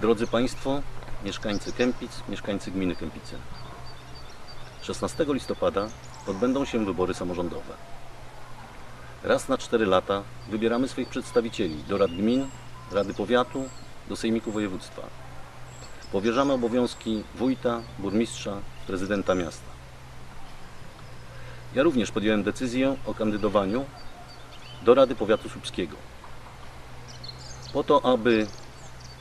Drodzy Państwo, mieszkańcy Kępic, mieszkańcy gminy Kępice. 16 listopada odbędą się wybory samorządowe. Raz na 4 lata wybieramy swoich przedstawicieli do rad gmin, rady powiatu, do sejmiku województwa. Powierzamy obowiązki wójta, burmistrza, prezydenta miasta. Ja również podjąłem decyzję o kandydowaniu do Rady Powiatu Słupskiego. Po to, aby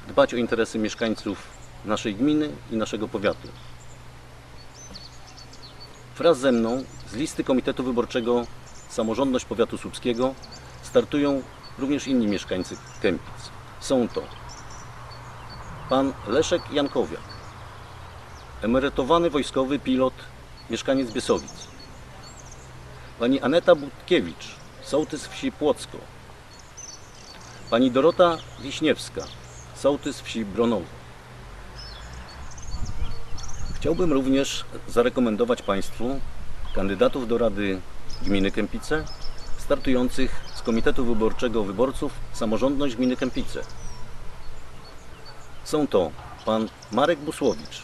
dbać o interesy mieszkańców naszej gminy i naszego powiatu. Wraz ze mną z listy Komitetu Wyborczego Samorządność Powiatu Słupskiego startują również inni mieszkańcy Kępic. Są to pan Leszek Jankowiak, emerytowany wojskowy pilot, mieszkaniec Biesowic, pani Aneta Budkiewicz, sołtys wsi Płocko, pani Dorota Wiśniewska, sołtys wsi Bronowo. Chciałbym również zarekomendować Państwu kandydatów do Rady Gminy Kępice, startujących z Komitetu Wyborczego Wyborców Samorządność Gminy Kępice. Są to pan Marek Busłowicz,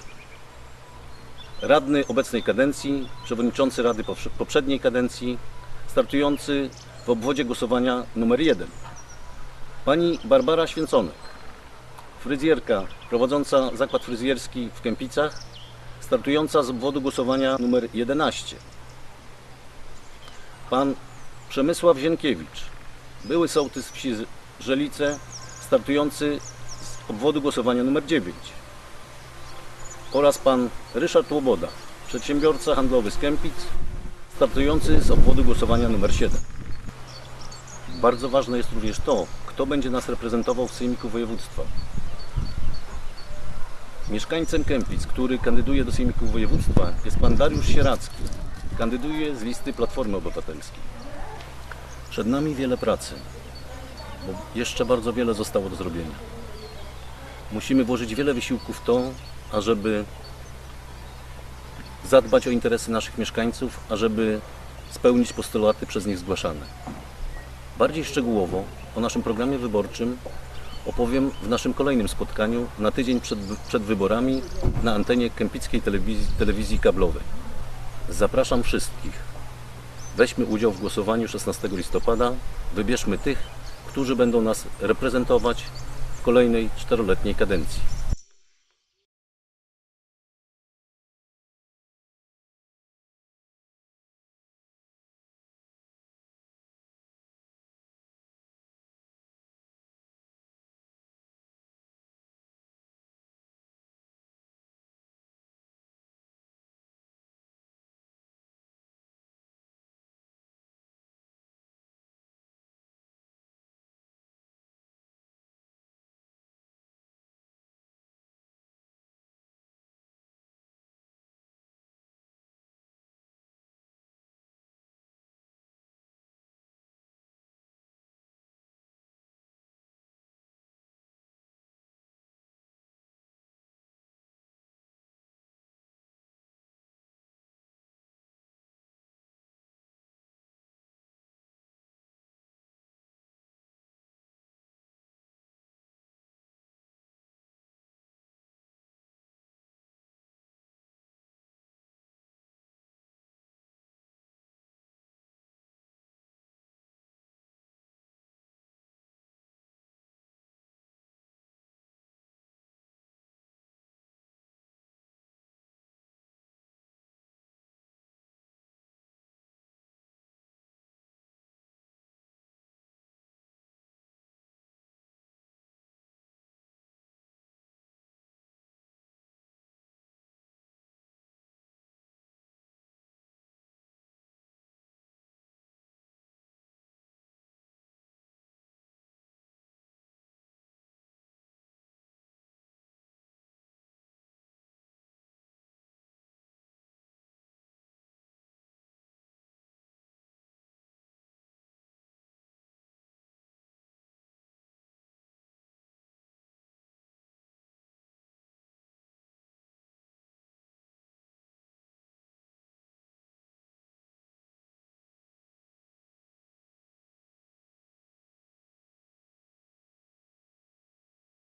radny obecnej kadencji, przewodniczący Rady poprzedniej kadencji, startujący w obwodzie głosowania numer 1. Pani Barbara Święconek, fryzjerka prowadząca zakład fryzjerski w Kępicach, startująca z obwodu głosowania numer 11. Pan Przemysław Zienkiewicz, były sołtys wsi Żelice, startujący z obwodu głosowania numer 9. Oraz pan Ryszard Łoboda, przedsiębiorca handlowy z Kępic, startujący z obwodu głosowania numer 7. Bardzo ważne jest również to, kto będzie nas reprezentował w Sejmiku Województwa. Mieszkańcem Kępic, który kandyduje do Sejmiku Województwa jest pan Dariusz Sieracki. Kandyduje z listy Platformy Obywatelskiej. Przed nami wiele pracy, bo jeszcze bardzo wiele zostało do zrobienia. Musimy włożyć wiele wysiłku w to, ażeby zadbać o interesy naszych mieszkańców, ażeby spełnić postulaty przez nich zgłaszane. Bardziej szczegółowo o naszym programie wyborczym opowiem w naszym kolejnym spotkaniu na tydzień przed, przed wyborami na antenie Kępickiej telewizji, telewizji kablowej. Zapraszam wszystkich. Weźmy udział w głosowaniu 16 listopada. Wybierzmy tych, którzy będą nas reprezentować w kolejnej czteroletniej kadencji.